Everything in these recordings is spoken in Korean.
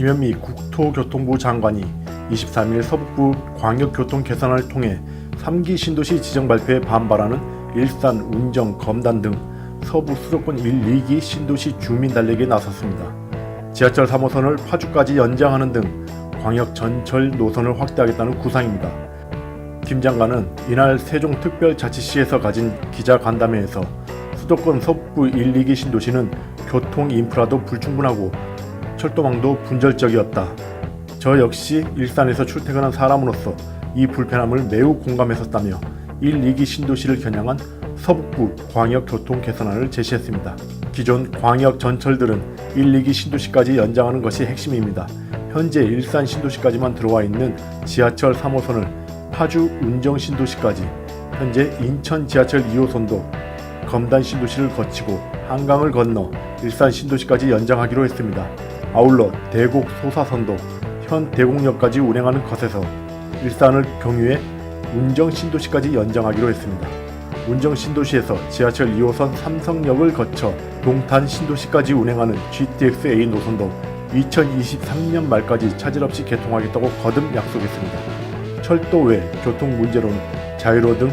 김현미 국토교통부 장관이 23일 서북부 광역교통 개선을 통해 3기 신도시 지정 발표에 반발하는 일산, 운정, 검단 등 서부 수도권 1, 2기 신도시 주민 달래기에 나섰습니다. 지하철 3호선을 파주까지 연장하는 등 광역 전철 노선을 확대하겠다는 구상입니다. 김 장관은 이날 세종특별자치시에서 가진 기자간담회에서 수도권 서북부 1, 2기 신도시는 교통 인프라도 불충분하고 철도망도 분절적이었다. 저 역시 일산에서 출퇴근한 사람으로서 이 불편함을 매우 공감했었다며 1, 2기 신도시를 겨냥한 서북부 광역 교통 개선안을 제시했습니다. 기존 광역 전철들은 1, 2기 신도시까지 연장하는 것이 핵심입니다. 현재 일산 신도시까지만 들어와 있는 지하철 3호선을 파주 운정 신도시까지, 현재 인천 지하철 2호선도 검단 신도시를 거치고 한강을 건너 일산 신도시까지 연장하기로 했습니다. 아울러 대곡 소사선도 현 대곡역까지 운행하는 것에서 일산을 경유해 운정 신도시까지 연장하기로 했습니다. 운정 신도시에서 지하철 2호선 삼성역을 거쳐 동탄 신도시까지 운행하는 GTX-A 노선도 2023년 말까지 차질 없이 개통하겠다고 거듭 약속했습니다. 철도 외 교통 문제로는 자유로 등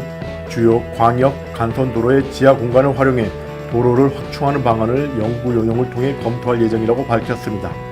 주요 광역 간선 도로의 지하 공간을 활용해 도로를 확충하는 방안을 연구 용역을 통해 검토할 예정이라고 밝혔습니다.